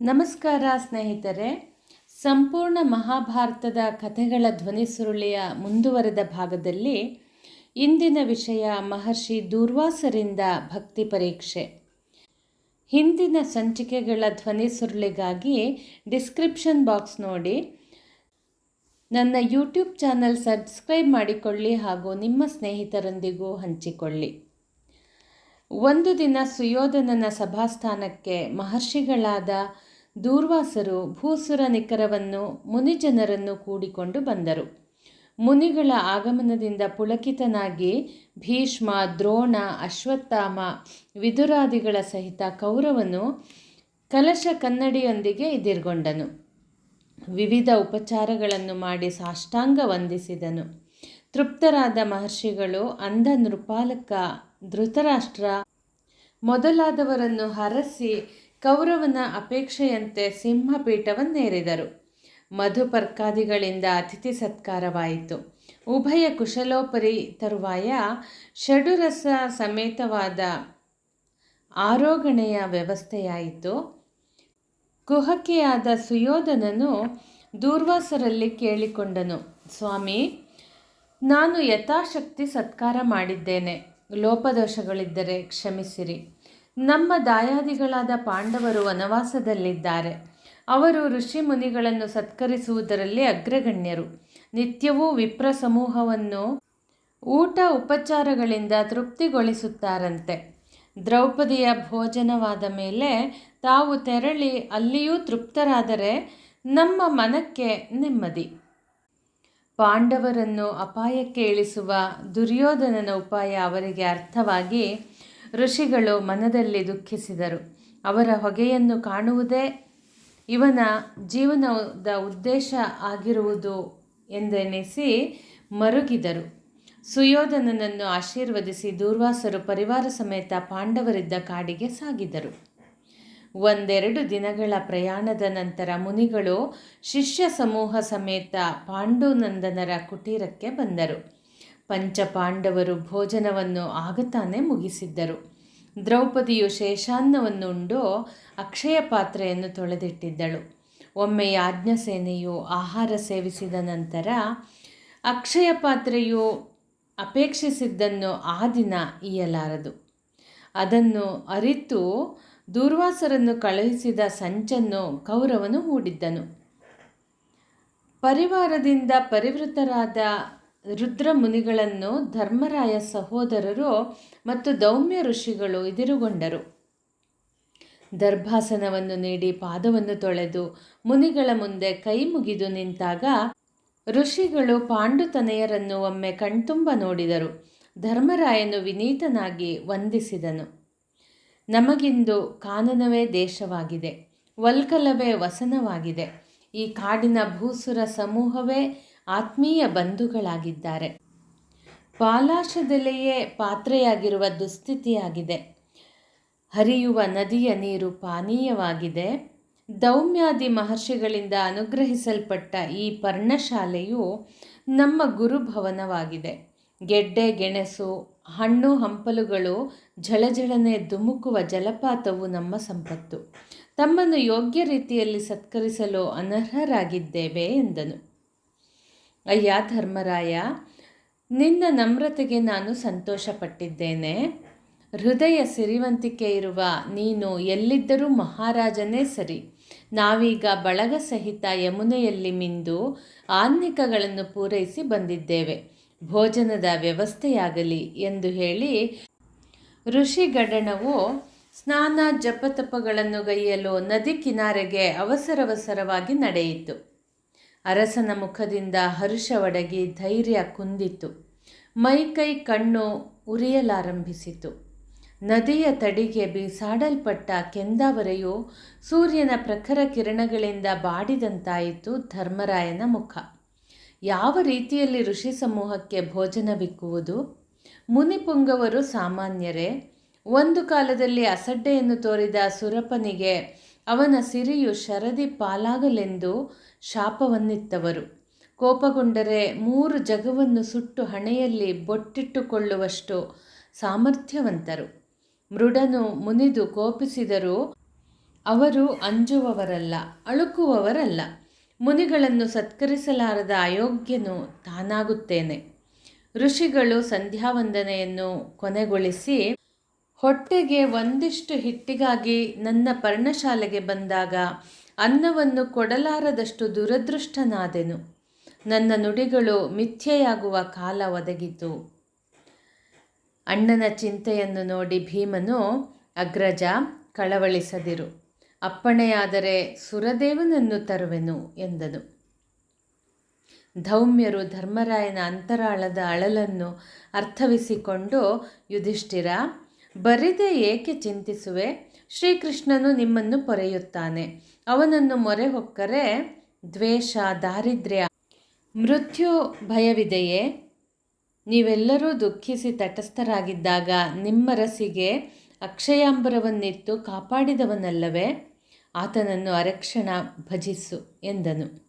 ನಮಸ್ಕಾರ ಸ್ನೇಹಿತರೆ. ಸಂಪೂರ್ಣ ಮಹಾಭಾರತದ ಕಥೆಗಳ ಧ್ವನಿಸುರುಳಿಯ ಮುಂದುವರೆದ ಭಾಗದಲ್ಲಿ ಇಂದಿನ ವಿಷಯ ಮಹರ್ಷಿ ದೂರ್ವಾಸರಿಂದ ಭಕ್ತಿ ಪರೀಕ್ಷೆ. ಹಿಂದಿನ ಸಂಚಿಕೆಗಳ ಧ್ವನಿಸುರುಳಿಗಾಗಿ ಡಿಸ್ಕ್ರಿಪ್ಷನ್ ಬಾಕ್ಸ್ ನೋಡಿ. ನನ್ನ ಯೂಟ್ಯೂಬ್ ಚಾನಲ್ ಸಬ್ಸ್ಕ್ರೈಬ್ ಮಾಡಿಕೊಳ್ಳಿ ಹಾಗೂ ನಿಮ್ಮ ಸ್ನೇಹಿತರೊಂದಿಗೂ ಹಂಚಿಕೊಳ್ಳಿ. ಒಂದು ದಿನ ಸುಯೋಧನನ ಸಭಾಸ್ಥಾನಕ್ಕೆ ಮಹರ್ಷಿಗಳಾದ ದೂರ್ವಾಸರು ಭೂಸುರ ನಿಖರವನ್ನು, ಮುನಿಜನರನ್ನು ಕೂಡಿಕೊಂಡು ಬಂದರು. ಮುನಿಗಳ ಆಗಮನದಿಂದ ಪುಳಕಿತನಾಗಿ ಭೀಷ್ಮ, ದ್ರೋಣ, ಅಶ್ವತ್ಥಾಮ, ವಿದುರಾದಿಗಳ ಸಹಿತ ಕೌರವನು ಕಲಶ ಕನ್ನಡಿಯೊಂದಿಗೆ ಎದಿರ್ಗೊಂಡನು. ವಿವಿಧ ಉಪಚಾರಗಳನ್ನು ಮಾಡಿ ಸಾಷ್ಟಾಂಗ ವಂದಿಸಿದನು. ತೃಪ್ತರಾದ ಮಹರ್ಷಿಗಳು ಅಂಧ ನೃಪಾಲಕ ಧೃತರಾಷ್ಟ್ರ. ಮೊದಲಾದವರನ್ನು ಹರಸಿ ಕೌರವನ ಅಪೇಕ್ಷೆಯಂತೆ ಸಿಂಹಪೀಠವನ್ನೇರಿದರು. ಮಧುಪರ್ಕಾದಿಗಳಿಂದ ಅತಿಥಿ ಸತ್ಕಾರವಾಯಿತು. ಉಭಯ ಕುಶಲೋಪರಿ ತರುವಾಯ ಷಡುರಸ ಸಮೇತವಾದ ಆರೋಗಣೆಯ ವ್ಯವಸ್ಥೆಯಾಯಿತು. ಕುಹಕೆಯಾದ ಸುಯೋಧನನು ದೂರ್ವಾಸರಲ್ಲಿ ಕೇಳಿಕೊಂಡನು, ಸ್ವಾಮಿ, ನಾನು ಯಥಾಶಕ್ತಿ ಸತ್ಕಾರ ಮಾಡಿದ್ದೇನೆ. ಲೋಪದೋಷಗಳಿದ್ದರೆ ಕ್ಷಮಿಸಿರಿ. ನಮ್ಮ ದಾಯಾದಿಗಳಾದ ಪಾಂಡವರು ವನವಾಸದಲ್ಲಿದ್ದಾರೆ. ಅವರು ಋಷಿ ಮುನಿಗಳನ್ನು ಸತ್ಕರಿಸುವುದರಲ್ಲಿ ಅಗ್ರಗಣ್ಯರು. ನಿತ್ಯವೂ ವಿಪ್ರ ಸಮೂಹವನ್ನು ಊಟ ಉಪಚಾರಗಳಿಂದ ತೃಪ್ತಿಗೊಳಿಸುತ್ತಾರಂತೆ. ದ್ರೌಪದಿಯ ಭೋಜನವಾದ ಮೇಲೆ ತಾವು ತೆರಳಿ ಅಲ್ಲಿಯೂ ತೃಪ್ತರಾದರೆ ನಮ್ಮ ಮನಕ್ಕೆ ನೆಮ್ಮದಿ. ಪಾಂಡವರನ್ನು ಅಪಾಯಕ್ಕೆ ಇಳಿಸುವ ದುರ್ಯೋಧನನ ಉಪಾಯ ಅವರಿಗೆ ಅರ್ಥವಾಗಿ ಋಷಿಗಳು ಮನದಲ್ಲಿ ದುಃಖಿಸಿದರು. ಅವರ ಹೊಗೆಯನ್ನು ಕಾಣುವುದೇ ಇವನ ಜೀವನದ ಉದ್ದೇಶ ಆಗಿರುವುದು ಎಂದೆನಿಸಿ ಮರುಗಿದರು. ಸುಯೋಧನನನ್ನು ಆಶೀರ್ವದಿಸಿ ದೂರ್ವಾಸರು ಪರಿವಾರ ಸಮೇತ ಪಾಂಡವರಿದ್ದ ಕಾಡಿಗೆ ಸಾಗಿದರು. ಒಂದೆರಡು ದಿನಗಳ ಪ್ರಯಾಣದ ನಂತರ ಮುನಿಗಳು ಶಿಷ್ಯ ಸಮೂಹ ಸಮೇತ ಪಾಂಡುನಂದನರ ಕುಟೀರಕ್ಕೆ ಬಂದರು. ಪಂಚಪಾಂಡವರು ಭೋಜನವನ್ನು ಆಗತಾನೆ ಮುಗಿಸಿದ್ದರು. ದ್ರೌಪದಿಯು ಶೇಷಾನ್ನವನ್ನು ಉಂಡು ಅಕ್ಷಯ ಪಾತ್ರೆಯನ್ನು ತೊಳೆದಿಟ್ಟಿದ್ದಳು. ಒಮ್ಮೆ ಯಾಜ್ಞಸೇನೆಯು ಆಹಾರ ಸೇವಿಸಿದ ನಂತರ ಅಕ್ಷಯ ಪಾತ್ರೆಯು ಅಪೇಕ್ಷಿಸಿದ್ದನ್ನು ಆ ದಿನ ಈಯಲಾರದು ಅದನ್ನು ಅರಿತು ದೂರ್ವಾಸರನ್ನು ಕಳುಹಿಸಿದ ಸಂಚನ್ನು ಕೌರವನು ಹೂಡಿದ್ದನು. ಪರಿವಾರದಿಂದ ಪರಿವೃತರಾದ ರುದ್ರ ಮುನಿಗಳನ್ನು ಧರ್ಮರಾಯ ಸಹೋದರರು ಮತ್ತು ದೌಮ್ಯ ಋಷಿಗಳು ಎದುರುಗೊಂಡರು. ದರ್ಭಾಸನವನ್ನು ನೀಡಿ ಪಾದವನ್ನು ತೊಳೆದು ಮುನಿಗಳ ಮುಂದೆ ಕೈ ಮುಗಿದು ನಿಂತಾಗ ಋಷಿಗಳು ಪಾಂಡುತನೆಯರನ್ನು ಒಮ್ಮೆ ಕಣ್ತುಂಬ ನೋಡಿದರು. ಧರ್ಮರಾಯನು ವಿನೀತನಾಗಿ ವಂದಿಸಿದನು. ನಮಗಿಂದು ಕಾನನವೇ ದೇಶವಾಗಿದೆ, ವಲ್ಕಲವೇ ವಸನವಾಗಿದೆ. ಈ ಕಾಡಿನ ಭೂಸುರ ಸಮೂಹವೇ ಆತ್ಮೀಯ ಬಂಧುಗಳಾಗಿದ್ದಾರೆ. ಪಾಲಾಶದೆಲೆಯೇ ಪಾತ್ರೆಯಾಗಿರುವ ದುಸ್ಥಿತಿಯಾಗಿದೆ. ಹರಿಯುವ ನದಿಯ ನೀರು ಪಾನೀಯವಾಗಿದೆ. ದೌಮ್ಯಾದಿ ಮಹರ್ಷಿಗಳಿಂದ ಅನುಗ್ರಹಿಸಲ್ಪಟ್ಟ ಈ ಪರ್ಣಶಾಲೆಯು ನಮ್ಮ ಗುರುಭವನವಾಗಿದೆ. ಗೆಡ್ಡೆ, ಗೆಣಸು, ಹಣ್ಣು, ಹಂಪಲುಗಳು ಝಳಝಳನೆ ಧುಮುಕುವ ಜಲಪಾತವು ನಮ್ಮ ಸಂಪತ್ತು. ತಮ್ಮನ್ನು ಯೋಗ್ಯ ರೀತಿಯಲ್ಲಿ ಸತ್ಕರಿಸಲು ಅನರ್ಹರಾಗಿದ್ದೇವೆ ಎಂದನು. ಅಯ್ಯ ಧರ್ಮರಾಯ, ನಿನ್ನ ನಮ್ರತೆಗೆ ನಾನು ಸಂತೋಷಪಟ್ಟಿದ್ದೇನೆ. ಹೃದಯ ಸಿರಿವಂತಿಕೆ ಇರುವ ನೀನು ಎಲ್ಲಿದ್ದರೂ ಮಹಾರಾಜನೇ ಸರಿ. ನಾವೀಗ ಬಳಗ ಸಹಿತ ಯಮುನೆಯಲ್ಲಿ ಮಿಂದು ಆನ್ನಿಕಗಳನ್ನು ಪೂರೈಸಿ ಬಂದಿದ್ದೇವೆ. ಭೋಜನದ ವ್ಯವಸ್ಥೆಯಾಗಲಿ ಎಂದು ಹೇಳಿ ಋಷಿಗಡಣವು ಸ್ನಾನ ಜಪತಪಗಳನ್ನು ಗೈಯಲು ನದಿ ಕಿನಾರೆಗೆ ಅವಸರವಸರವಾಗಿ ನಡೆಯಿತು. ಅರಸನ ಮುಖದಿಂದ ಹರುಷವಡಗಿ ಧೈರ್ಯ ಕುಂದಿತು. ಮೈಕೈ ಕಣ್ಣು ಉರಿಯಲಾರಂಭಿಸಿತು. ನದಿಯ ತಡಿಗೆ ಬೀಸಾಡಲ್ಪಟ್ಟ ಕೆಂದಾವರೆಯು ಸೂರ್ಯನ ಪ್ರಖರ ಕಿರಣಗಳಿಂದ ಬಾಡಿದಂತಾಯಿತು ಧರ್ಮರಾಯನ ಮುಖ. ಯಾವ ರೀತಿಯಲ್ಲಿ ಋಷಿ ಸಮೂಹಕ್ಕೆ ಭೋಜನವಿಕ್ಕುವುದು ಮುನಿಪುಂಗವರು ಸಾಮಾನ್ಯರೇ, ಒಂದು ಕಾಲದಲ್ಲಿ ಅಸಡ್ಡೆಯನ್ನು ತೋರಿದ ಸುರಪನಿಗೆ ಅವನ ಸಿರಿಯು ಶರದಿ ಪಾಲಾಗಲೆಂದು ಶಾಪವನ್ನಿತ್ತವರು. ಕೋಪಗೊಂಡರೆ ಮೂರು ಜಗವನ್ನು ಸುಟ್ಟು ಹಣೆಯಲ್ಲಿ ಬೊಟ್ಟಿಟ್ಟುಕೊಳ್ಳುವಷ್ಟು ಸಾಮರ್ಥ್ಯವಂತರು. ಮೃಡನು ಮುನಿದು ಕೋಪಿಸಿದರೂ ಅವರು ಅಂಜುವವರಲ್ಲ, ಅಳುಕುವವರಲ್ಲ. ಮುನಿಗಳನ್ನು ಸತ್ಕರಿಸಲಾರದ ಅಯೋಗ್ಯನು ತಾನಾಗುತ್ತೇನೆ. ಋಷಿಗಳು ಸಂಧ್ಯಾವಂದನೆಯನ್ನು ಕೊನೆಗೊಳಿಸಿ, ಹೊಟ್ಟೆಗೆ ಒಂದಿಷ್ಟು ಹಿಟ್ಟಿಗಾಗಿ ನನ್ನ ಪರ್ಣಶಾಲೆಗೆ ಬಂದಾಗ ಅನ್ನವನ್ನು ಕೊಡಲಾರದಷ್ಟು ದುರದೃಷ್ಟನಾದೆನು. ನನ್ನ ನುಡಿಗಳು ಮಿಥ್ಯೆಯಾಗುವ ಕಾಲ ಒದಗಿತು. ಅಣ್ಣನ ಚಿಂತೆಯನ್ನು ನೋಡಿ ಭೀಮನು, ಅಗ್ರಜ, ಕಳವಳಿಸದಿರು. ಅಪ್ಪಣೆಯಾದರೆ ಸುರದೇವನನ್ನು ತರುವೆನು ಎಂದನು. ಧೌಮ್ಯರು ಧರ್ಮರಾಯನ ಅಂತರಾಳದ ಅಳಲನ್ನು ಅರ್ಥವಿಸಿಕೊಂಡು, ಯುಧಿಷ್ಠಿರ, ಬರಿದೆ ಏಕೆ ಚಿಂತಿಸುವೆ? ಶ್ರೀಕೃಷ್ಣನು ನಿಮ್ಮನ್ನು ಪೊರೆಯುತ್ತಾನೆ. ಅವನನ್ನು ಮೊರೆ ಹೊಕ್ಕರೆ ದ್ವೇಷ, ದಾರಿದ್ರ್ಯ, ಮೃತ್ಯು ಭಯವಿದೆಯೇ? ನೀವೆಲ್ಲರೂ ದುಃಖಿಸಿ ತಟಸ್ಥರಾಗಿದ್ದಾಗ ನಿಮ್ಮರಸಿಗೆ ಅಕ್ಷಯಾಂಬರವನ್ನಿತ್ತು ಕಾಪಾಡಿದವನಲ್ಲವೇ? ಆತನನ್ನು ಅರಕ್ಷಣ ಭಜಿಸು ಎಂದನು.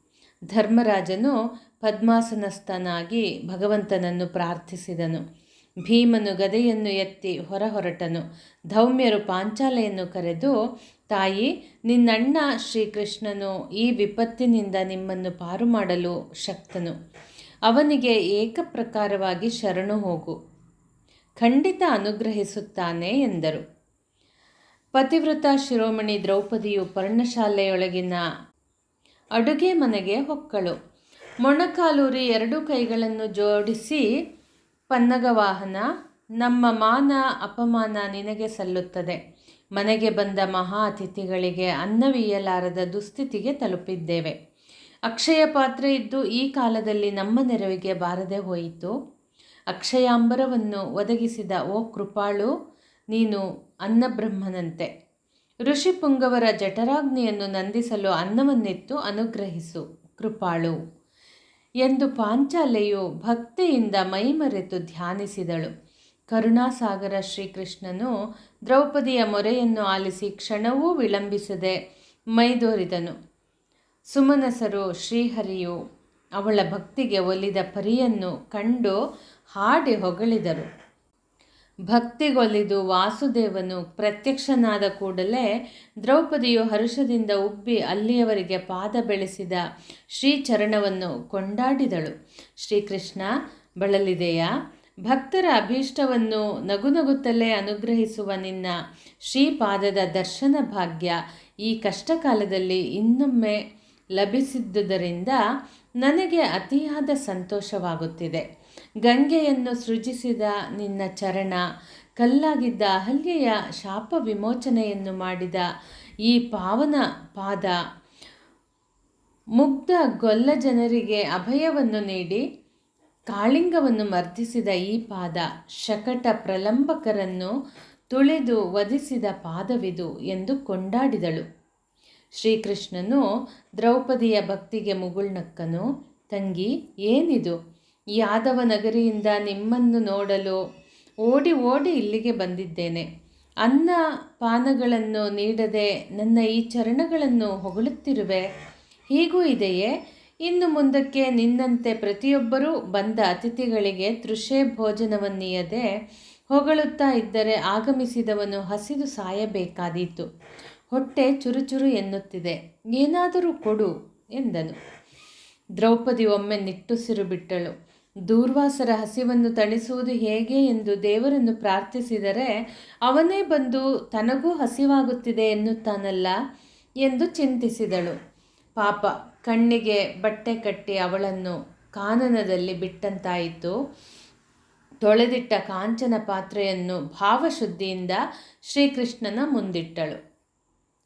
ಧರ್ಮರಾಜನು ಪದ್ಮಾಸನಸ್ಥನಾಗಿ ಭಗವಂತನನ್ನು ಪ್ರಾರ್ಥಿಸಿದನು. ಭೀಮನು ಗದೆಯನ್ನು ಎತ್ತಿ ಹೊರಹೊರಟನು. ಧೌಮ್ಯರು ಪಾಂಚಾಲೆಯನ್ನು ಕರೆದು, ತಾಯಿ, ನಿನ್ನಣ್ಣ ಶ್ರೀಕೃಷ್ಣನು ಈ ವಿಪತ್ತಿನಿಂದ ನಿಮ್ಮನ್ನು ಪಾರು ಮಾಡಲು ಶಕ್ತನು. ಅವನಿಗೆ ಏಕಪ್ರಕಾರವಾಗಿ ಶರಣು ಹೋಗು. ಖಂಡಿತ ಅನುಗ್ರಹಿಸುತ್ತಾನೆ ಎಂದರು. ಪತಿವ್ರತ ಶಿರೋಮಣಿ ದ್ರೌಪದಿಯು ಪರ್ಣಶಾಲೆಯೊಳಗಿನ ಅಡುಗೆ ಮನೆಗೆ ಹೊಕ್ಕಳು. ಮೊಣಕಾಲೂರಿ ಎರಡು ಕೈಗಳನ್ನು ಜೋಡಿಸಿ ಪನ್ನಗವಾಹನ ನಮ್ಮ ಮಾನ ಅಪಮಾನ ನಿನಗೆ ಸಲ್ಲುತ್ತದೆ. ಮನೆಗೆ ಬಂದ ಮಹಾ ಅತಿಥಿಗಳಿಗೆ ಅನ್ನವೀಯಲಾರದ ದುಸ್ಥಿತಿಗೆ ತಲುಪಿದ್ದೇವೆ. ಅಕ್ಷಯ ಪಾತ್ರೆ ಇದ್ದು ಈ ಕಾಲದಲ್ಲಿ ನಮ್ಮ ನೆರವಿಗೆ ಬಾರದೆ ಹೋಯಿತು. ಅಕ್ಷಯಾಂಬರವನ್ನು ಒದಗಿಸಿದ ಓ ಕೃಪಾಳು ನೀನು ಅನ್ನಬ್ರಹ್ಮನಂತೆ. ಋಷಿಪುಂಗವರ ಜಠರಾಗ್ನಿಯನ್ನು ನಂದಿಸಲು ಅನ್ನವನ್ನಿತ್ತು ಅನುಗ್ರಹಿಸು, ಕೃಪಾಳು. ಎಂದು ಪಾಂಚಾಲೆಯು ಭಕ್ತಿಯಿಂದ ಮೈಮರೆತು ಧ್ಯಾನಿಸಿದಳು. ಕರುಣಾಸಾಗರ ಶ್ರೀಕೃಷ್ಣನು ದ್ರೌಪದಿಯ ಮೊರೆಯನ್ನು ಆಲಿಸಿ ಕ್ಷಣವೂ ವಿಳಂಬಿಸದೆ ಮೈದೋರಿದನು. ಸುಮನಸರು ಶ್ರೀಹರಿಯು ಅವಳ ಭಕ್ತಿಗೆ ಒಲಿದ ಪರಿಯನ್ನು ಕಂಡು ಹಾಡಿ ಹೊಗಳಿದರು. ಭಕ್ತಿಗೊಲಿದು ವಾಸುದೇವನು ಪ್ರತ್ಯಕ್ಷನಾದ ಕೂಡಲೇ ದ್ರೌಪದಿಯು ಹರುಷದಿಂದ ಉಬ್ಬಿ ಅಲ್ಲಿಯವರಿಗೆ ಪಾದ ಬೆಳೆಸಿದ ಶ್ರೀಚರಣವನ್ನು ಕೊಂಡಾಡಿದಳು. ಶ್ರೀಕೃಷ್ಣ, ಬಳಲಿದೆಯಾ? ಭಕ್ತರ ಅಭೀಷ್ಟವನ್ನು ನಗುನಗುತ್ತಲೇ ಅನುಗ್ರಹಿಸುವ ನಿನ್ನ ಶ್ರೀಪಾದದ ದರ್ಶನ ಭಾಗ್ಯ ಈ ಕಷ್ಟಕಾಲದಲ್ಲಿ ಇನ್ನೊಮ್ಮೆ ಲಭಿಸಿದ್ದುದರಿಂದ ನನಗೆ ಅತಿಯಾದ ಸಂತೋಷವಾಗುತ್ತಿದೆ. ಗಂಗೆಯನ್ನು ಸೃಜಿಸಿದ ನಿನ್ನ ಚರಣ, ಕಲ್ಲಾಗಿದ್ದ ಅಹಲ್ಯೆಯ ಶಾಪ ವಿಮೋಚನೆಯನ್ನು ಮಾಡಿದ ಈ ಪಾವನ ಪಾದ, ಮುಗ್ಧ ಗೊಲ್ಲ ಜನರಿಗೆ ಅಭಯವನ್ನು ನೀಡಿ ಕಾಳಿಂಗವನ್ನು ಮರ್ದಿಸಿದ ಈ ಪಾದ, ಶಕಟ ಪ್ರಲಂಬಕರನ್ನು ತುಳಿದು ವಧಿಸಿದ ಪಾದವಿದು ಎಂದು ಕೊಂಡಾಡಿದಳು. ಶ್ರೀಕೃಷ್ಣನು ದ್ರೌಪದಿಯ ಭಕ್ತಿಗೆ ಮುಗುಳ್ನಕ್ಕನು, ತಂಗಿ, ಏನಿದು? ಯಾದವ ನಗರಿಯಿಂದ ನಿಮ್ಮನ್ನು ನೋಡಲು ಓಡಿ ಓಡಿ ಇಲ್ಲಿಗೆ ಬಂದಿದ್ದೇನೆ. ಅನ್ನ ಪಾನಗಳನ್ನು ನೀಡದೆ ನನ್ನ ಈ ಚರಣಗಳನ್ನು ಹೊಗಳುತ್ತಿರುವೆ. ಹೀಗೂ ಇದೆಯೇ? ಇನ್ನು ಮುಂದಕ್ಕೆ ನಿನ್ನಂತೆ ಪ್ರತಿಯೊಬ್ಬರೂ ಬಂದ ಅತಿಥಿಗಳಿಗೆ ತೃಷೆ ಭೋಜನವನ್ನೀಯದೆ ಹೊಗಳುತ್ತಾ ಇದ್ದರೆ ಆಗಮಿಸಿದವನು ಹಸಿದು ಸಾಯಬೇಕಾದೀತು. ಹೊಟ್ಟೆ ಚುರುಚುರು ಎನ್ನುತ್ತಿದೆ. ಏನಾದರೂ ಕೊಡು ಎಂದನು. ದ್ರೌಪದಿ ಒಮ್ಮೆ ನಿಟ್ಟುಸಿರು ಬಿಟ್ಟಳು. ದೂರ್ವಾಸರ ಹಸಿವನ್ನು ತಣಿಸುವುದು ಹೇಗೆ ಎಂದು ದೇವರನ್ನು ಪ್ರಾರ್ಥಿಸಿದರೆ, ಅವನೇ ಬಂದು ತನಗೂ ಹಸಿವಾಗುತ್ತಿದೆ ಎನ್ನುತ್ತಾನಲ್ಲ ಎಂದು ಚಿಂತಿಸಿದಳು. ಪಾಪ, ಕಣ್ಣಿಗೆ ಬಟ್ಟೆ ಕಟ್ಟಿ ಅವಳನ್ನು ಕಾನನದಲ್ಲಿ ಬಿಟ್ಟಂತಾಯಿತು. ತೊಳೆದಿಟ್ಟ ಕಾಂಚನ ಪಾತ್ರೆಯನ್ನು ಭಾವಶುದ್ಧಿಯಿಂದ ಶ್ರೀಕೃಷ್ಣನ ಮುಂದಿಟ್ಟಳು.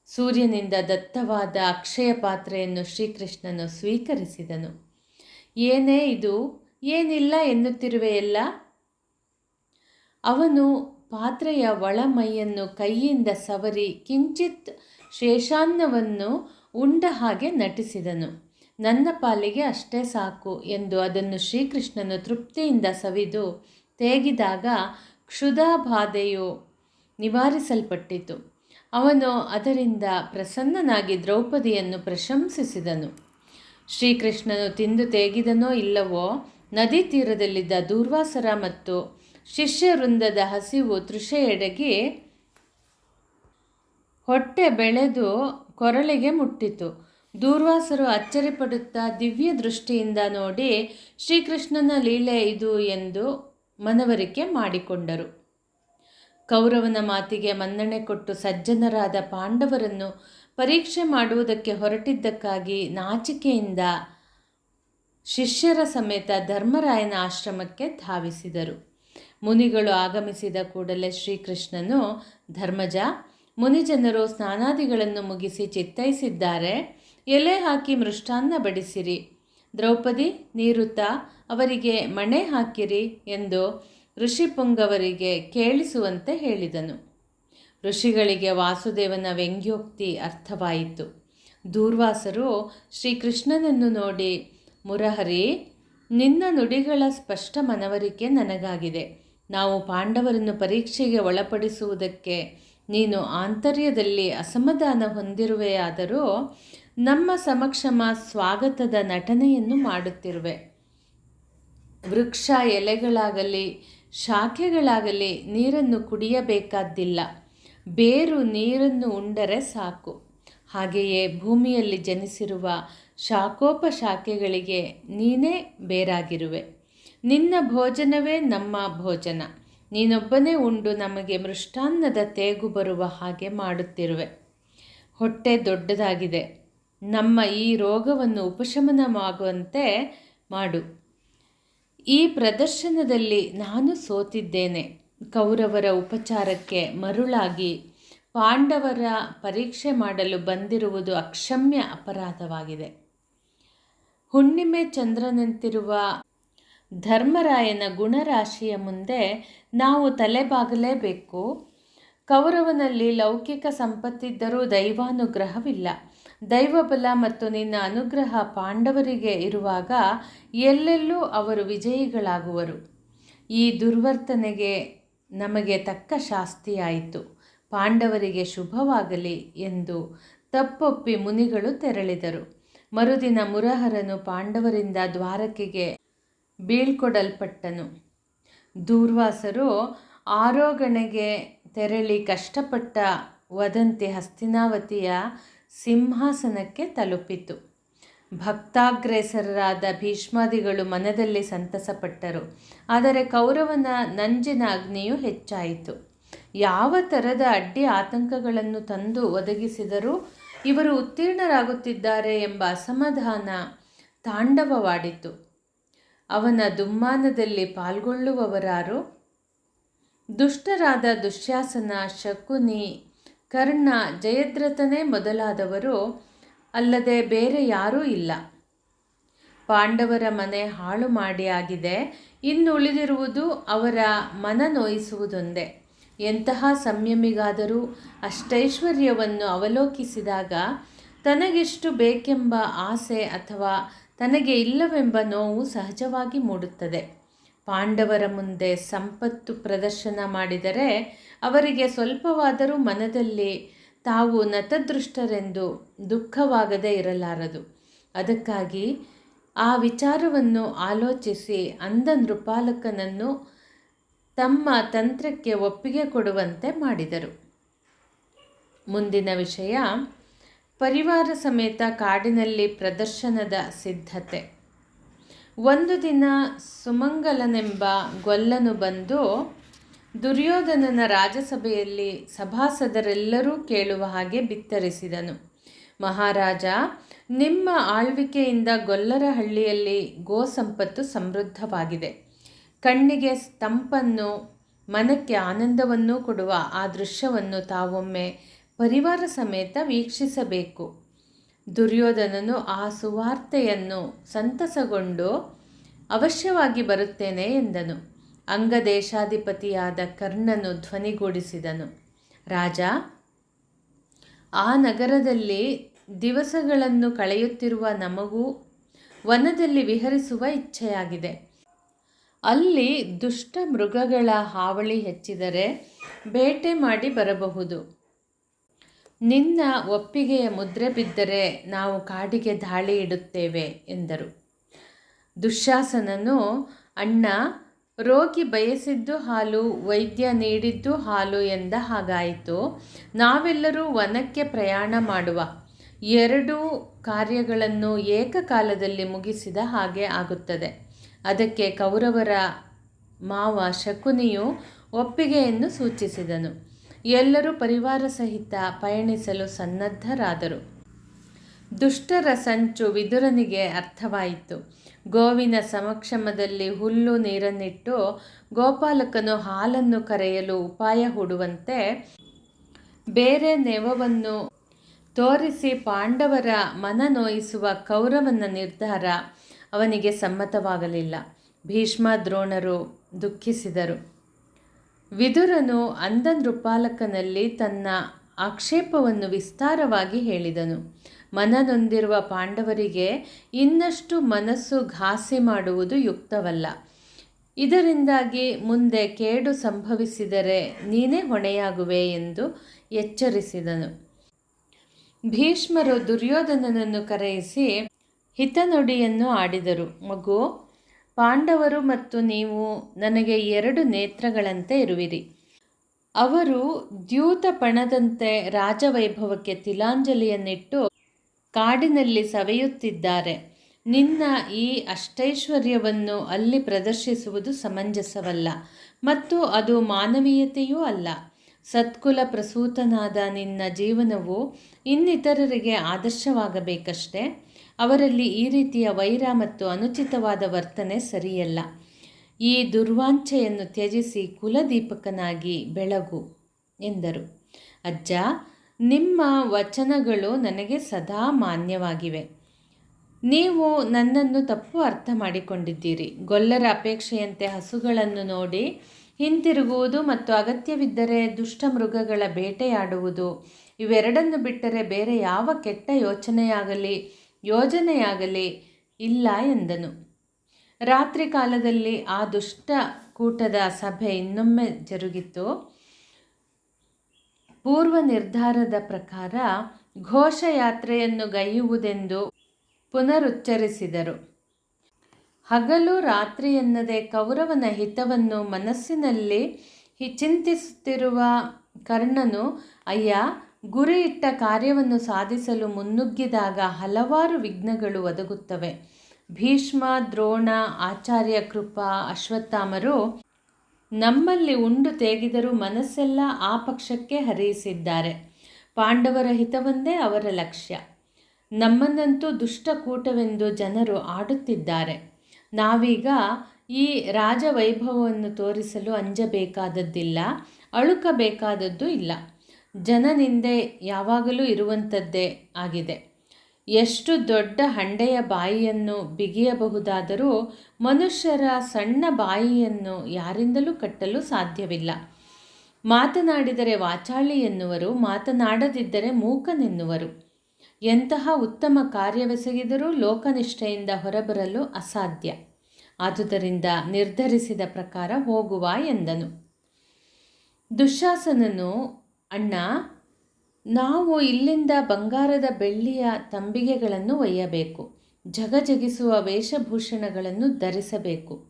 ಸೂರ್ಯನಿಂದ ದತ್ತವಾದ ಅಕ್ಷಯ ಪಾತ್ರೆಯನ್ನು ಶ್ರೀಕೃಷ್ಣನು ಸ್ವೀಕರಿಸಿದನು. ಏನೇ ಇದು ಏನಿಲ್ಲ ಎನ್ನುತ್ತಿರುವೆಯಲ್ಲ? ಅವನು ಪಾತ್ರೆಯ ಒಳಮೈಯನ್ನು ಕೈಯಿಂದ ಸವರಿ ಕಿಂಚಿತ್ ಶೇಷಾನ್ನವನ್ನು ಉಂಡ ಹಾಗೆ ನಟಿಸಿದನು. ನನ್ನ ಪಾಲಿಗೆ ಅಷ್ಟೇ ಸಾಕು ಎಂದು ಅದನ್ನು ಶ್ರೀಕೃಷ್ಣನು ತೃಪ್ತಿಯಿಂದ ಸವಿದು ತೇಗಿದಾಗ ಕ್ಷುಧಾಬಾಧೆಯು ನಿವಾರಿಸಲ್ಪಟ್ಟಿತು. ಅವನು ಅದರಿಂದ ಪ್ರಸನ್ನನಾಗಿ ದ್ರೌಪದಿಯನ್ನು ಪ್ರಶಂಸಿಸಿದನು. ಶ್ರೀಕೃಷ್ಣನು ತಿಂದು ತೇಗಿದನೋ ಇಲ್ಲವೋ ನದಿ ತೀರದಲ್ಲಿದ್ದ ದೂರ್ವಾಸರ ಮತ್ತು ಶಿಷ್ಯವೃಂದದ ಹಸಿವು ತೃಷೆಯೆಡಗಿ ಹೊಟ್ಟೆ ಬೆಳೆದು ಕೊರಳಿಗೆ ಮುಟ್ಟಿತು. ದೂರ್ವಾಸರು ಅಚ್ಚರಿಪಡುತ್ತಾ ದಿವ್ಯ ದೃಷ್ಟಿಯಿಂದ ನೋಡಿ, ಶ್ರೀಕೃಷ್ಣನ ಲೀಲೆ ಇದು ಎಂದು ಮನವರಿಕೆ ಮಾಡಿಕೊಂಡರು. ಕೌರವನ ಮಾತಿಗೆ ಮನ್ನಣೆ ಕೊಟ್ಟು ಸಜ್ಜನರಾದ ಪಾಂಡವರನ್ನು ಪರೀಕ್ಷೆ ಮಾಡುವುದಕ್ಕೆ ಹೊರಟಿದ್ದಕ್ಕಾಗಿ ನಾಚಿಕೆಯಿಂದ ಶಿಷ್ಯರ ಸಮೇತ ಧರ್ಮರಾಯನ ಆಶ್ರಮಕ್ಕೆ ಧಾವಿಸಿದರು. ಮುನಿಗಳು ಆಗಮಿಸಿದ ಕೂಡಲೇ ಶ್ರೀಕೃಷ್ಣನು, ಧರ್ಮಜ, ಮುನಿಜನರು ಸ್ನಾನಾದಿಗಳನ್ನು ಮುಗಿಸಿ ಚಿತ್ತೈಸಿದ್ದಾರೆ. ಎಲೆ ಹಾಕಿ ಮೃಷ್ಟಾನ್ನ ಬಡಿಸಿರಿ. ದ್ರೌಪದಿ ನೀರುತ ಅವರಿಗೆ ಮಣೆ ಹಾಕಿರಿ ಎಂದು ಋಷಿಪುಂಗವರಿಗೆ ಕೇಳಿಸುವಂತೆ ಹೇಳಿದನು. ಋಷಿಗಳಿಗೆ ವಾಸುದೇವನ ವ್ಯಂಗ್ಯೋಕ್ತಿ ಅರ್ಥವಾಯಿತು. ದೂರ್ವಾಸರು ಶ್ರೀಕೃಷ್ಣನನ್ನು ನೋಡಿ ಮುರಹರಿ, ನಿನ್ನ ನುಡಿಗಳ ಸ್ಪಷ್ಟ ಮನವರಿಕೆ ನನಗಾಗಿದೆ. ನಾವು ಪಾಂಡವರನ್ನು ಪರೀಕ್ಷೆಗೆ ಒಳಪಡಿಸುವುದಕ್ಕೆ ನೀನು ಆಂತರ್ಯದಲ್ಲಿ ಅಸಮಾಧಾನ ಹೊಂದಿರುವೆಯಾದರೂ ನಮ್ಮ ಸಮಕ್ಷಮ ಸ್ವಾಗತದ ನಟನೆಯನ್ನು ಮಾಡುತ್ತಿರುವೆ. ವೃಕ್ಷ ಎಲೆಗಳಾಗಲಿ, ಶಾಖೆಗಳಾಗಲಿ ನೀರನ್ನು ಕುಡಿಯಬೇಕಾದ್ದಿಲ್ಲ. ಬೇರು ನೀರನ್ನು ಉಂಡರೆ ಸಾಕು. ಹಾಗೆಯೇ ಭೂಮಿಯಲ್ಲಿ ಜನಿಸಿರುವ ಶಾಖೋಪಶಾಖೆಗಳಿಗೆ ನೀನೇ ಬೇರಾಗಿರುವೆ. ನಿನ್ನ ಭೋಜನವೇ ನಮ್ಮ ಭೋಜನ. ನೀನೊಬ್ಬನೇ ಉಂಡು ನಮಗೆ ಮೃಷ್ಟಾನ್ನದ ತೇಗು ಬರುವ ಹಾಗೆ ಮಾಡುತ್ತಿರುವೆ. ಹೊಟ್ಟೆ ದೊಡ್ಡದಾಗಿದೆ. ನಮ್ಮ ಈ ರೋಗವನ್ನು ಉಪಶಮನವಾಗುವಂತೆ ಮಾಡು. ಈ ಪ್ರದರ್ಶನದಲ್ಲಿ ನಾನು ಸೋತಿದ್ದೇನೆ. ಕೌರವರ ಉಪಚಾರಕ್ಕೆ ಮರುಳಾಗಿ ಪಾಂಡವರ ಪರೀಕ್ಷೆ ಮಾಡಲು ಬಂದಿರುವುದು ಅಕ್ಷಮ್ಯ ಅಪರಾಧವಾಗಿದೆ. ಹುಣ್ಣಿಮೆ ಚಂದ್ರನಂತಿರುವ ಧರ್ಮರಾಯನ ಗುಣರಾಶಿಯ ಮುಂದೆ ನಾವು ತಲೆಬಾಗಲೇಬೇಕು. ಕೌರವನಲ್ಲಿ ಲೌಕಿಕ ಸಂಪತ್ತಿದ್ದರೂ ದೈವಾನುಗ್ರಹವಿಲ್ಲ. ದೈವಬಲ ಮತ್ತು ನಿನ್ನ ಅನುಗ್ರಹ ಪಾಂಡವರಿಗೆ ಇರುವಾಗ ಎಲ್ಲೆಲ್ಲೂ ಅವರು ವಿಜಯಿಗಳಾಗುವರು. ಈ ದುರ್ವರ್ತನೆಗೆ ನಮಗೆ ತಕ್ಕ ಶಾಸ್ತಿಯಾಯಿತು. ಪಾಂಡವರಿಗೆ ಶುಭವಾಗಲಿ ಎಂದು ತಪ್ಪೊಪ್ಪಿ ಮುನಿಗಳು ತೆರಳಿದರು. ಮರುದಿನ ಮುರಹರನು ಪಾಂಡವರಿಂದ ದ್ವಾರಕೆಗೆ ಬೀಳ್ಕೊಡಲ್ಪಟ್ಟನು. ದೂರ್ವಾಸರು ಆರೋಗಣೆಗೆ ತೆರಳಿ ಕಷ್ಟಪಟ್ಟ ವದಂತಿ ಹಸ್ತಿನಾವತಿಯ ಸಿಂಹಾಸನಕ್ಕೆ ತಲುಪಿತು. ಭಕ್ತಾಗ್ರೇಸರರಾದ ಭೀಷ್ಮಾದಿಗಳು ಮನದಲ್ಲಿ ಸಂತಸಪಟ್ಟರು. ಆದರೆ ಕೌರವನ ನಂಜಿನ ಅಗ್ನಿಯು ಹೆಚ್ಚಾಯಿತು. ಯಾವ ಥರದ ಅಡ್ಡಿ ಆತಂಕಗಳನ್ನು ತಂದು ಒದಗಿಸಿದರೂ ಇವರು ಉತ್ತೀರ್ಣರಾಗುತ್ತಿದ್ದಾರೆ ಎಂಬ ಅಸಮಾಧಾನ ತಾಂಡವವಾಡಿತು. ಅವನ ದುಮ್ಮಾನದಲ್ಲಿ ಪಾಲ್ಗೊಳ್ಳುವವರಾರು? ದುಷ್ಟರಾದ ದುಶ್ಯಾಸನ ಶಕುನಿ ಕರ್ಣ ಜಯದ್ರಥನೇ ಮೊದಲಾದವರು ಅಲ್ಲದೆ ಬೇರೆ ಯಾರೂ ಇಲ್ಲ. ಪಾಂಡವರ ಮನೆ ಹಾಳು ಮಾಡಿ ಆಗಿದೆ. ಇನ್ನು ಉಳಿದಿರುವುದು ಅವರ ಮನ ನೋಯಿಸುವುದೊಂದೇ ಎಂತಹ ಸಂಯಮಿಗಾದರೂ ಅಷ್ಟೈಶ್ವರ್ಯವನ್ನು ಅವಲೋಕಿಸಿದಾಗ ತನಗೆಷ್ಟು ಬೇಕೆಂಬ ಆಸೆ ಅಥವಾ ತನಗೆ ಇಲ್ಲವೆಂಬ ನೋವು ಸಹಜವಾಗಿ ಮೂಡುತ್ತದೆ. ಪಾಂಡವರ ಮುಂದೆ ಸಂಪತ್ತು ಪ್ರದರ್ಶನ ಮಾಡಿದರೆ ಅವರಿಗೆ ಸ್ವಲ್ಪವಾದರೂ ಮನದಲ್ಲಿ ತಾವು ನತದೃಷ್ಟರೆಂದು ದುಃಖವಾಗದೇ ಇರಲಾರದು. ಅದಕ್ಕಾಗಿ ಆ ವಿಚಾರವನ್ನು ಆಲೋಚಿಸಿ ಅಂಧ ನೃಪಾಲಕನನ್ನು ತಮ್ಮ ತಂತ್ರಕ್ಕೆ ಒಪ್ಪಿಗೆ ಕೊಡುವಂತೆ ಮಾಡಿದರು. ಮುಂದಿನ ವಿಷಯ, ಪರಿವಾರ ಸಮೇತ ಕಾಡಿನಲ್ಲಿ ಪ್ರದರ್ಶನದ ಸಿದ್ಧತೆ. ಒಂದು ದಿನ ಸುಮಂಗಲನೆಂಬ ಗೊಲ್ಲನು ಬಂದು, ದುರ್ಯೋಧನನ ರಾಜಸಭೆಯಲ್ಲಿ ಸಭಾಸದರೆಲ್ಲರೂ ಕೇಳುವ ಹಾಗೆ ಬಿತ್ತರಿಸಿದನು. ಮಹಾರಾಜ, ನಿಮ್ಮ ಆಳ್ವಿಕೆಯಿಂದ ಗೊಲ್ಲರ ಹಳ್ಳಿಯಲ್ಲಿ ಗೋ ಸಂಪತ್ತು ಸಮೃದ್ಧವಾಗಿದೆ. ಕಣ್ಣಿಗೆ ತಂಪನ್ನು, ಮನಕ್ಕೆ ಆನಂದವನ್ನು ಕೊಡುವ ಆ ದೃಶ್ಯವನ್ನು ತಾವೊಮ್ಮೆ ಪರಿವಾರ ಸಮೇತ ವೀಕ್ಷಿಸಬೇಕು. ದುರ್ಯೋಧನನು ಆ ಸುವಾರ್ತೆಯನ್ನು ಸಂತಸಗೊಂಡು, ಅವಶ್ಯವಾಗಿ ಬರುತ್ತೇನೆ ಎಂದನು. ಅಂಗದೇಶಾಧಿಪತಿಯಾದ ಕರ್ಣನು ಧ್ವನಿಗೂಡಿಸಿದನು. ರಾಜ, ಆ ನಗರದಲ್ಲಿ ದಿವಸಗಳನ್ನು ಕಳೆಯುತ್ತಿರುವ ನಮಗೂ ವನದಲ್ಲಿ ವಿಹರಿಸುವ ಇಚ್ಛೆಯಾಗಿದೆ. ಅಲ್ಲಿ ದುಷ್ಟ ಮೃಗಗಳ ಹಾವಳಿ ಹೆಚ್ಚಿದರೆ ಬೇಟೆ ಮಾಡಿ ಬರಬಹುದು. ನಿನ್ನ ಒಪ್ಪಿಗೆಯ ಮುದ್ರೆ ಬಿದ್ದರೆ ನಾವು ಕಾಡಿಗೆ ದಾಳಿ ಇಡುತ್ತೇವೆ, ಎಂದರು. ದುಶ್ಯಾಸನನು, ಅಣ್ಣ, ರೋಗಿ ಬಯಸಿದ್ದು ಹಾಲು, ವೈದ್ಯ ನೀಡಿದ್ದು ಹಾಲು ಎಂದ ಹಾಗಾಯಿತು. ನಾವೆಲ್ಲರೂ ವನಕ್ಕೆ ಪ್ರಯಾಣ ಮಾಡುವ ಎರಡೂ ಕಾರ್ಯಗಳನ್ನು ಏಕಕಾಲದಲ್ಲಿ ಮುಗಿಸಿದ ಹಾಗೆ ಆಗುತ್ತದೆ. ಅದಕ್ಕೆ ಕೌರವರ ಮಾವ ಶಕುನಿಯು ಒಪ್ಪಿಗೆಯನ್ನು ಸೂಚಿಸಿದನು. ಎಲ್ಲರೂ ಪರಿವಾರ ಸಹಿತ ಪಯಣಿಸಲು ಸನ್ನದ್ಧರಾದರು. ದುಷ್ಟರ ಸಂಚು ವಿದುರನಿಗೆ ಅರ್ಥವಾಯಿತು. ಗೋವಿನ ಸಮಕ್ಷಮದಲ್ಲಿ ಹುಲ್ಲು ನೀರನ್ನಿಟ್ಟು ಗೋಪಾಲಕನು ಹಾಲನ್ನು ಕರೆಯಲು ಉಪಾಯ ಹೂಡುವಂತೆ ಬೇರೆ ನೆವವನ್ನು ತೋರಿಸಿ ಪಾಂಡವರ ಮನ ನೋಯಿಸುವ ಕೌರವನ ನಿರ್ಧಾರ ಅವನಿಗೆ ಸಮ್ಮತವಾಗಲಿಲ್ಲ. ಭೀಷ್ಮ ದ್ರೋಣರು ದುಃಖಿಸಿದರು. ವಿದುರನು ಅಂದ ನೃಪಾಲಕನಲ್ಲಿ ತನ್ನ ಆಕ್ಷೇಪವನ್ನು ವಿಸ್ತಾರವಾಗಿ ಹೇಳಿದನು. ಮನನೊಂದಿರುವ ಪಾಂಡವರಿಗೆ ಇನ್ನಷ್ಟು ಮನಸ್ಸು ಘಾಸಿ ಮಾಡುವುದು ಯುಕ್ತವಲ್ಲ. ಇದರಿಂದಾಗಿ ಮುಂದೆ ಕೇಡು ಸಂಭವಿಸಿದರೆ ನೀನೇ ಹೊಣೆಯಾಗುವೆ ಎಂದು ಎಚ್ಚರಿಸಿದನು. ಭೀಷ್ಮರು ದುರ್ಯೋಧನನನ್ನು ಕರೆಯಿಸಿ ಹಿತನುಡಿಯನ್ನು ಆಡಿದರು. ಮಗು, ಪಾಂಡವರು ಮತ್ತು ನೀವು ನನಗೆ ಎರಡು ನೇತ್ರಗಳಂತೆ ಇರುವಿರಿ. ಅವರು ದ್ಯೂತಪಣದಂತೆ ರಾಜವೈಭವಕ್ಕೆ ತಿಲಾಂಜಲಿಯನ್ನಿಟ್ಟು ಕಾಡಿನಲ್ಲಿ ಸವೆಯುತ್ತಿದ್ದಾರೆ. ನಿನ್ನ ಈ ಅಷ್ಟೈಶ್ವರ್ಯವನ್ನು ಅಲ್ಲಿ ಪ್ರದರ್ಶಿಸುವುದು ಸಮಂಜಸವಲ್ಲ ಮತ್ತು ಅದು ಮಾನವೀಯತೆಯೂ ಅಲ್ಲ. ಸತ್ಕುಲ ಪ್ರಸೂತನಾದ ನಿನ್ನ ಜೀವನವು ಇನ್ನಿತರರಿಗೆ ಆದರ್ಶವಾಗಬೇಕಷ್ಟೇ. ಅವರಲ್ಲಿ ಈ ರೀತಿಯ ವೈರ ಮತ್ತು ಅನುಚಿತವಾದ ವರ್ತನೆ ಸರಿಯಲ್ಲ. ಈ ದುರ್ವಾಂಛೆಯನ್ನು ತ್ಯಜಿಸಿ ಕುಲದೀಪಕನಾಗಿ ಬೆಳಗು, ಎಂದರು. ಅಜ್ಜ, ನಿಮ್ಮ ವಚನಗಳು ನನಗೆ ಸದಾ ಮಾನ್ಯವಾಗಿವೆ. ನೀವು ನನ್ನನ್ನು ತಪ್ಪು ಅರ್ಥ ಮಾಡಿಕೊಂಡಿದ್ದೀರಿ. ಗೊಲ್ಲರ ಅಪೇಕ್ಷೆಯಂತೆ ಹಸುಗಳನ್ನು ನೋಡಿ ಹಿಂತಿರುಗುವುದು ಮತ್ತು ಅಗತ್ಯವಿದ್ದರೆ ದುಷ್ಟ ಮೃಗಗಳ ಬೇಟೆಯಾಡುವುದು, ಇವೆರಡನ್ನು ಬಿಟ್ಟರೆ ಬೇರೆ ಯಾವ ಕೆಟ್ಟ ಯೋಚನೆಯಾಗಲಿ. ಯೋಜನೆಯಾಗಲಿ ಇಲ್ಲ ಎಂದನು. ರಾತ್ರಿ ಕಾಲದಲ್ಲಿ ಆ ದುಷ್ಟ ಕೂಟದ ಸಭೆ ಇನ್ನೊಮ್ಮೆ ಜರುಗಿತು. ಪೂರ್ವ ನಿರ್ಧಾರದ ಪ್ರಕಾರ ಘೋಷಯಾತ್ರೆಯನ್ನು ಗೈಯುವುದೆಂದು ಪುನರುಚ್ಚರಿಸಿದರು. ಹಗಲು ರಾತ್ರಿ ಎನ್ನದೆ ಕೌರವನ ಹಿತವನ್ನು ಮನಸ್ಸಿನಲ್ಲಿ ಚಿಂತಿಸುತ್ತಿರುವ ಕರ್ಣನು, ಅಯ್ಯ ಗುರಿ ಇಟ್ಟ ಕಾರ್ಯವನ್ನು ಸಾಧಿಸಲು ಮುನ್ನುಗ್ಗಿದಾಗ ಹಲವಾರು ವಿಘ್ನಗಳು ಒದಗುತ್ತವೆ. ಭೀಷ್ಮ, ದ್ರೋಣ, ಆಚಾರ್ಯ ಕೃಪಾ, ಅಶ್ವತ್ಥಾಮರು ನಮ್ಮಲ್ಲಿ ಉಂಡು ತೇಗಿದರೂ ಮನಸ್ಸೆಲ್ಲ ಆ ಪಕ್ಷಕ್ಕೆ ಹರಿಯಿಸಿದ್ದಾರೆ. ಪಾಂಡವರ ಹಿತವೊಂದೇ ಅವರ ಲಕ್ಷ್ಯ. ನಮ್ಮನ್ನಂತೂ ದುಷ್ಟಕೂಟವೆಂದು ಜನರು ಆಡುತ್ತಿದ್ದಾರೆ. ನಾವೀಗ ಈ ರಾಜವೈಭವವನ್ನು ತೋರಿಸಲು ಅಂಜಬೇಕಾದದ್ದಿಲ್ಲ, ಅಳುಕಬೇಕಾದದ್ದು ಇಲ್ಲ. ಜನನಿಂದೆ ಯಾವಾಗಲೂ ಇರುವಂಥದ್ದೇ ಆಗಿದೆ. ಎಷ್ಟು ದೊಡ್ಡ ಹಂಡೆಯ ಬಾಯಿಯನ್ನು ಬಿಗಿಯಬಹುದಾದರೂ ಮನುಷ್ಯರ ಸಣ್ಣ ಬಾಯಿಯನ್ನು ಯಾರಿಂದಲೂ ಕಟ್ಟಲು ಸಾಧ್ಯವಿಲ್ಲ. ಮಾತನಾಡಿದರೆ ವಾಚಾಳಿ ಎನ್ನುವರು, ಮಾತನಾಡದಿದ್ದರೆ ಮೂಕನೆನ್ನುವರು. ಎಂತಹ ಉತ್ತಮ ಕಾರ್ಯವೆಸಗಿದರೂ ಲೋಕನಿಷ್ಠೆಯಿಂದ ಹೊರಬರಲು ಅಸಾಧ್ಯ. ಆದುದರಿಂದ ನಿರ್ಧರಿಸಿದ ಪ್ರಕಾರ ಹೋಗುವ ಎಂದನು. ದುಶ್ಯಾಸನನು ಅಣ್ಣ, ನಾವು ಇಲ್ಲಿಂದ ಬಂಗಾರದ ಬೆಳ್ಳಿಯ ತಂಬಿಗೆಗಳನ್ನು ಒಯ್ಯಬೇಕು. ಜಗಜಗಿಸುವ ವೇಷಭೂಷಣಗಳನ್ನು ಧರಿಸಬೇಕು.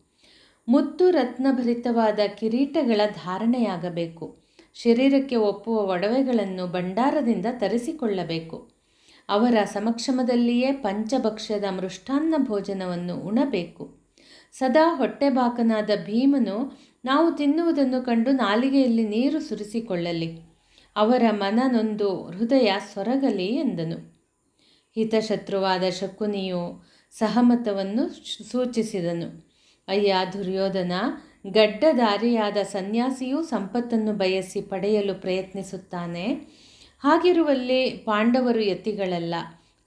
ಮುತ್ತು ರತ್ನಭರಿತವಾದ ಕಿರೀಟಗಳ ಧಾರಣೆಯಾಗಬೇಕು. ಶರೀರಕ್ಕೆ ಒಪ್ಪುವ ಒಡವೆಗಳನ್ನು ಭಂಡಾರದಿಂದ ತರಿಸಿಕೊಳ್ಳಬೇಕು. ಅವರ ಸಮಕ್ಷಮದಲ್ಲಿಯೇ ಪಂಚಭಕ್ಷ್ಯದ ಮೃಷ್ಟಾನ್ನ ಭೋಜನವನ್ನು ಉಣಬೇಕು. ಸದಾ ಹೊಟ್ಟೆಬಾಕನಾದ ಭೀಮನು, ನಾವು ತಿನ್ನುವುದನ್ನು ಕಂಡು ನಾಲಿಗೆಯಲ್ಲಿ ನೀರು ಸುರಿಸಿಕೊಳ್ಳಲಿ. ಅವರ ಮನನೊಂದು ಹೃದಯ ಸೊರಗಲಿ ಎಂದನು. ಹಿತಶತ್ರುವಾದ ಶಕುನಿಯು ಸಹಮತವನ್ನು ಸೂಚಿಸಿದನು. ಅಯ್ಯ, ದುರ್ಯೋಧನ ಗಡ್ಡದಾರಿಯಾದ ಸನ್ಯಾಸಿಯೂ ಸಂಪತ್ತನ್ನು ಬಯಸಿ ಪಡೆಯಲು ಪ್ರಯತ್ನಿಸುತ್ತಾನೆ. ಹಾಗಿರುವಲ್ಲಿ ಪಾಂಡವರು ಯತಿಗಳಲ್ಲ,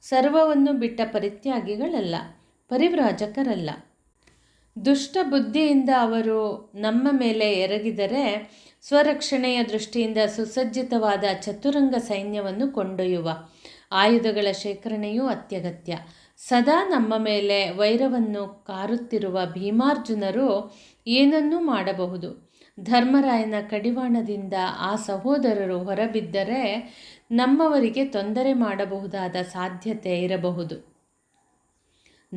ಸರ್ವವನ್ನು ಬಿಟ್ಟ ಪರಿತ್ಯಾಗಿಗಳಲ್ಲ, ಪರಿವ್ರಾಜಕರಲ್ಲ. ದುಷ್ಟ ಬುದ್ಧಿಯಿಂದ ಅವರು ನಮ್ಮ ಮೇಲೆ ಎರಗಿದರೆ ಸ್ವರಕ್ಷಣೆಯ ದೃಷ್ಟಿಯಿಂದ ಸುಸಜ್ಜಿತವಾದ ಚತುರಂಗ ಸೈನ್ಯವನ್ನು ಕೊಂಡೊಯ್ಯುವ ಆಯುಧಗಳ ಶೇಖರಣೆಯೂ ಅತ್ಯಗತ್ಯ. ಸದಾ ನಮ್ಮ ಮೇಲೆ ವೈರವನ್ನು ಕಾರುತ್ತಿರುವ ಭೀಮಾರ್ಜುನರು ಏನನ್ನೂ ಮಾಡಬಹುದು. ಧರ್ಮರಾಯನ ಕಡಿವಾಣದಿಂದ ಆ ಸಹೋದರರು ಹೊರಬಿದ್ದರೆ ನಮ್ಮವರಿಗೆ ತೊಂದರೆ ಮಾಡಬಹುದಾದ ಸಾಧ್ಯತೆ ಇರಬಹುದು.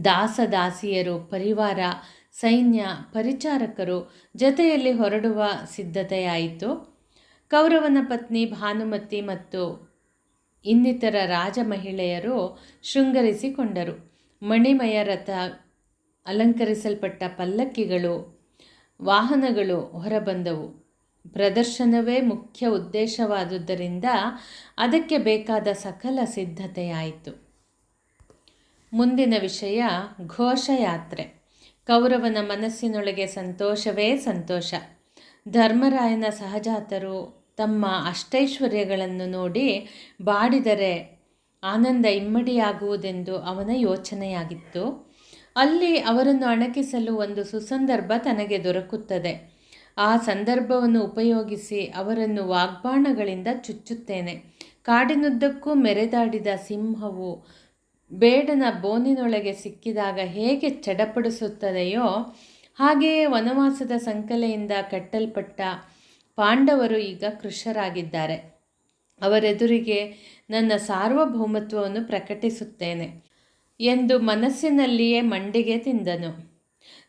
ದಾಸದಾಸಿಯರು ಪರಿವಾರ ಸೈನ್ಯ ಪರಿಚಾರಕರು ಜತೆಯಲ್ಲಿ ಹೊರಡುವ ಸಿದ್ಧತೆಯಾಯಿತು. ಕೌರವನ ಪತ್ನಿ ಭಾನುಮತಿ ಮತ್ತು ಇನ್ನಿತರ ರಾಜ ಮಹಿಳೆಯರು ಶೃಂಗರಿಸಿಕೊಂಡರು. ಮಣಿಮಯ ರಥ ಅಲಂಕರಿಸಲ್ಪಟ್ಟ ಪಲ್ಲಕ್ಕಿಗಳು, ವಾಹನಗಳು ಹೊರಬಂದವು. ಪ್ರದರ್ಶನವೇ ಮುಖ್ಯ ಉದ್ದೇಶವಾದುದರಿಂದ ಅದಕ್ಕೆ ಬೇಕಾದ ಸಕಲ ಸಿದ್ಧತೆಯಾಯಿತು. ಮುಂದಿನ ವಿಷಯ ಘೋಷಯಾತ್ರೆ. ಕೌರವನ ಮನಸ್ಸಿನೊಳಗೆ ಸಂತೋಷವೇ ಸಂತೋಷ. ಧರ್ಮರಾಯನ ಸಹಜಾತರು ತಮ್ಮ ಅಷ್ಟೈಶ್ವರ್ಯಗಳನ್ನು ನೋಡಿ ಬಾಡಿದರೆ ಆನಂದ ಇಮ್ಮಡಿಯಾಗುವುದೆಂದು ಅವನ ಯೋಚನೆಯಾಗಿತ್ತು. ಅಲ್ಲಿ ಅವರನ್ನು ಅಣಕಿಸಲು ಒಂದು ಸುಸಂದರ್ಭ ತನಗೆ ದೊರಕುತ್ತದೆ. ಆ ಸಂದರ್ಭವನ್ನು ಉಪಯೋಗಿಸಿ ಅವರನ್ನು ವಾಗ್ಬಾಣಗಳಿಂದ ಚುಚ್ಚುತ್ತೇನೆ. ಕಾಡಿನುದ್ದಕ್ಕೂ ಮೆರೆದಾಡಿದ ಸಿಂಹವು ಬೇಡನ ಬೋನಿನೊಳಗೆ ಸಿಕ್ಕಿದಾಗ ಹೇಗೆ ಚಡಪಡಿಸುತ್ತದೆಯೋ ಹಾಗೆಯೇ ವನವಾಸದ ಸಂಕಲೆಯಿಂದ ಕಟ್ಟಲ್ಪಟ್ಟ ಪಾಂಡವರು ಈಗ ಕೃಶರಾಗಿದ್ದಾರೆ ಅವರೆದುರಿಗೆ ನನ್ನ ಸಾರ್ವಭೌಮತ್ವವನ್ನು ಪ್ರಕಟಿಸುತ್ತೇನೆ ಎಂದು ಮನಸ್ಸಿನಲ್ಲಿಯೇ ಮಂಡಿಗೆ ತಿಂದನು.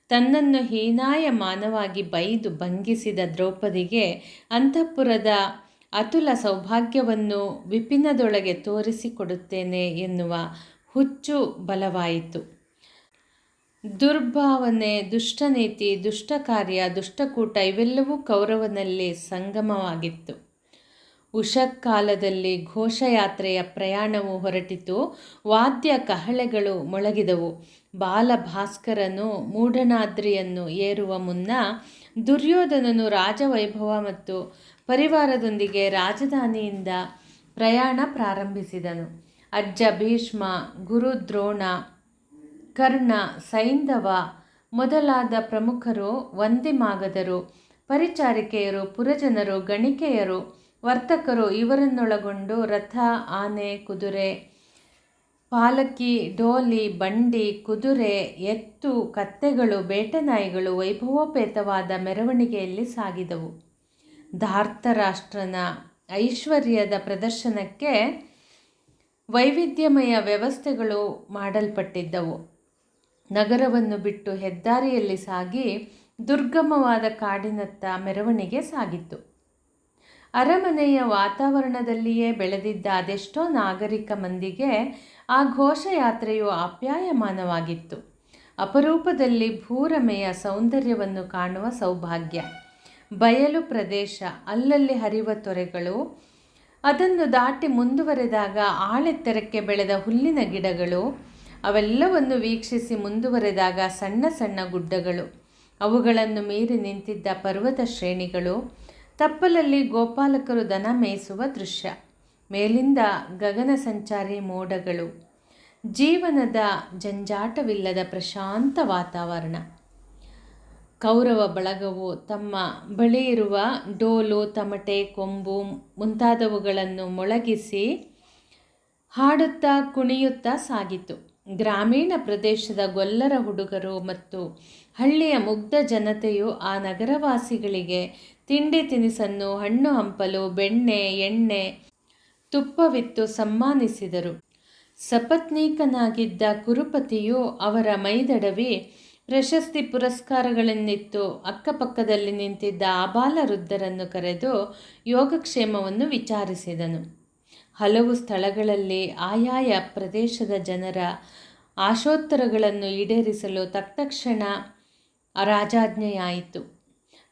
ತನ್ನನ್ನು ಹೀನಾಯ ಮಾನವಾಗಿ ಬೈದು ಭಂಗಿಸಿದ ದ್ರೌಪದಿಗೆ ಅಂತಃಪುರದ ಅತುಲ ಸೌಭಾಗ್ಯವನ್ನು ವಿಪಿನದೊಳಗೆ ತೋರಿಸಿಕೊಡುತ್ತೇನೆ ಎನ್ನುವ ಹುಚ್ಚು ಬಲವಾಯಿತು. ದುರ್ಭಾವನೆ, ದುಷ್ಟನೀತಿ, ದುಷ್ಟಕಾರ್ಯ, ದುಷ್ಟಕೂಟ ಇವೆಲ್ಲವೂ ಕೌರವನಲ್ಲಿ ಸಂಗಮವಾಗಿತ್ತು. ಉಷಕ್ಕಾಲದಲ್ಲಿ ಘೋಷಯಾತ್ರೆಯ ಪ್ರಯಾಣವು ಹೊರಟಿತು. ವಾದ್ಯ ಕಹಳೆಗಳು ಮೊಳಗಿದವು. ಬಾಲಭಾಸ್ಕರನು ಮೂಢನಾದ್ರಿಯನ್ನು ಏರುವ ಮುನ್ನ ದುರ್ಯೋಧನನು ರಾಜವೈಭವ ಮತ್ತು ಪರಿವಾರದೊಂದಿಗೆ ರಾಜಧಾನಿಯಿಂದ ಪ್ರಯಾಣ ಪ್ರಾರಂಭಿಸಿದನು. ಅಜ್ಜ ಭೀಷ್ಮ, ಗುರು ದ್ರೋಣ, ಕರ್ಣ, ಸೈಂಧವ ಮೊದಲಾದ ಪ್ರಮುಖರು ವಂದಿಮಾಗದರು ಪರಿಚಾರಿಕೆಯರು, ಪುರಜನರು, ಗಣಿಕೆಯರು, ವರ್ತಕರು ಇವರನ್ನೊಳಗೊಂಡು ರಥ, ಆನೆ, ಕುದುರೆ, ಪಾಲಕಿ, ಡೋಲಿ, ಬಂಡಿ, ಕುದುರೆ, ಎತ್ತು, ಕತ್ತೆಗಳು, ಬೇಟೆನಾಯಿಗಳು, ವೈಭವೋಪೇತವಾದ ಮೆರವಣಿಗೆಯಲ್ಲಿ ಸಾಗಿದವು. ಧಾರ್ತರಾಷ್ಟ್ರನ ಐಶ್ವರ್ಯದ ಪ್ರದರ್ಶನಕ್ಕೆ ವೈವಿಧ್ಯಮಯ ವ್ಯವಸ್ಥೆಗಳು ಮಾಡಲ್ಪಟ್ಟಿದ್ದವು. ನಗರವನ್ನು ಬಿಟ್ಟು ಹೆದ್ದಾರಿಯಲ್ಲಿ ಸಾಗಿ ದುರ್ಗಮವಾದ ಕಾಡಿನತ್ತ ಮೆರವಣಿಗೆ ಸಾಗಿತ್ತು. ಅರಮನೆಯ ವಾತಾವರಣದಲ್ಲಿಯೇ ಬೆಳೆದಿದ್ದ ಅದೆಷ್ಟೋ ನಾಗರಿಕ ಮಂದಿಗೆ ಆ ಘೋಷಯಾತ್ರೆಯು ಆಪ್ಯಾಯಮಾನವಾಗಿತ್ತು. ಅಪರೂಪದಲ್ಲಿ ಭೂರಮೆಯ ಸೌಂದರ್ಯವನ್ನು ಕಾಣುವ ಸೌಭಾಗ್ಯ. ಬಯಲು ಪ್ರದೇಶ, ಅಲ್ಲಲ್ಲಿ ಹರಿವ ತೊರೆಗಳು ಅದನ್ನು ದಾಟಿ ಮುಂದುವರೆದಾಗ ಆಳೆತ್ತರಕ್ಕೆ ಬೆಳೆದ ಹುಲ್ಲಿನ ಗಿಡಗಳು, ಅವೆಲ್ಲವನ್ನು ವೀಕ್ಷಿಸಿ ಮುಂದುವರೆದಾಗ ಸಣ್ಣ ಸಣ್ಣ ಗುಡ್ಡಗಳು. ಅವುಗಳನ್ನು ಮೀರಿ ನಿಂತಿದ್ದ ಪರ್ವತ ಶ್ರೇಣಿಗಳು ತಪ್ಪಲಲ್ಲಿ ಗೋಪಾಲಕರು ದನ ಮೇಯಿಸುವ ದೃಶ್ಯ. ಮೇಲಿಂದ ಗಗನ ಸಂಚಾರಿ ಮೋಡಗಳು. ಜೀವನದ ಜಂಜಾಟವಿಲ್ಲದ ಪ್ರಶಾಂತ ವಾತಾವರಣ. ಕೌರವ ಬಳಗವು ತಮ್ಮ ಬಳಿ ಇರುವ ಡೋಲು, ತಮಟೆ, ಕೊಂಬು ಮುಂತಾದವುಗಳನ್ನು ಮೊಳಗಿಸಿ ಹಾಡುತ್ತಾ ಕುಣಿಯುತ್ತಾ ಸಾಗಿತು. ಗ್ರಾಮೀಣ ಪ್ರದೇಶದ ಗೊಲ್ಲರ ಹುಡುಗರು ಮತ್ತು ಹಳ್ಳಿಯ ಮುಗ್ಧ ಜನತೆಯು ಆ ನಗರವಾಸಿಗಳಿಗೆ ತಿಂಡಿ ತಿನಿಸನ್ನು, ಹಣ್ಣು ಹಂಪಲು, ಬೆಣ್ಣೆ, ಎಣ್ಣೆ, ತುಪ್ಪವಿತ್ತು ಸಮ್ಮಾನಿಸಿದರು ಸಪತ್ನೀಕನಾಗಿದ್ದ ಕುರುಪತಿಯು ಅವರ ಮೈದಡವಿ ಪ್ರಶಸ್ತಿ ಪುರಸ್ಕಾರಗಳನ್ನಿತ್ತು ಅಕ್ಕಪಕ್ಕದಲ್ಲಿ ನಿಂತಿದ್ದ ಆಬಾಲ ವೃದ್ಧರನ್ನು ಕರೆದು ಯೋಗಕ್ಷೇಮವನ್ನು ವಿಚಾರಿಸಿದನು. ಹಲವು ಸ್ಥಳಗಳಲ್ಲಿ ಆಯಾಯ ಪ್ರದೇಶದ ಜನರ ಆಶೋತ್ತರಗಳನ್ನು ಈಡೇರಿಸಲು ತಕ್ಷಣ ರಾಜಾಜ್ಞೆಯಾಯಿತು.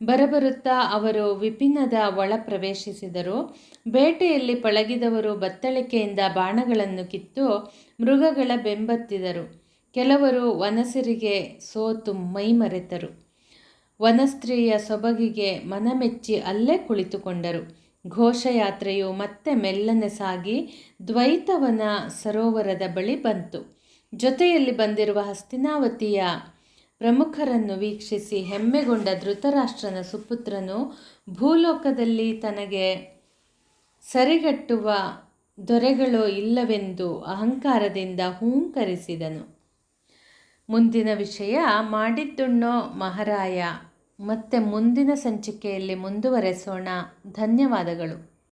ಬರಬರುತ್ತಾ ಅವರು ವಿಪಿನದ ಒಳ ಪ್ರವೇಶಿಸಿದರು. ಬೇಟೆಯಲ್ಲಿ ಪಳಗಿದವರು ಬತ್ತಳಿಕೆಯಿಂದ ಬಾಣಗಳನ್ನು ಕಿತ್ತು ಮೃಗಗಳ ಬೆಂಬತ್ತಿದರು. ಕೆಲವರು ವನಸಿರಿಗೆ ಸೋತು ಮೈಮರೆತರು ವನಸ್ತ್ರೀಯ ಸೊಬಗಿಗೆ ಮನಮೆಚ್ಚಿ ಅಲ್ಲೇ ಕುಳಿತುಕೊಂಡರು. ಘೋಷಯಾತ್ರೆಯು ಮತ್ತೆ ಮೆಲ್ಲನೆ ಸಾಗಿ ದ್ವೈತವನ ಸರೋವರದ ಬಳಿ ಬಂತು. ಜೊತೆಯಲ್ಲಿ ಬಂದಿರುವ ಹಸ್ತಿನಾವತಿಯ ಪ್ರಮುಖರನ್ನು ವೀಕ್ಷಿಸಿ ಹೆಮ್ಮೆಗೊಂಡ ಧೃತರಾಷ್ಟ್ರನ ಸುಪುತ್ರನು ಭೂಲೋಕದಲ್ಲಿ ತನಗೆ ಸರಿಗಟ್ಟುವ ದೊರೆಗಳು ಇಲ್ಲವೆಂದು ಅಹಂಕಾರದಿಂದ ಹೂಂಕರಿಸಿದನು. ಮುಂದಿನ ವಿಷಯ ಮಾಡಿದ್ದುಣ್ಣೋ ಮಹಾರಾಯ ಮತ್ತೆ ಮುಂದಿನ ಸಂಚಿಕೆಯಲ್ಲಿ ಮುಂದುವರೆಸೋಣ. ಧನ್ಯವಾದಗಳು.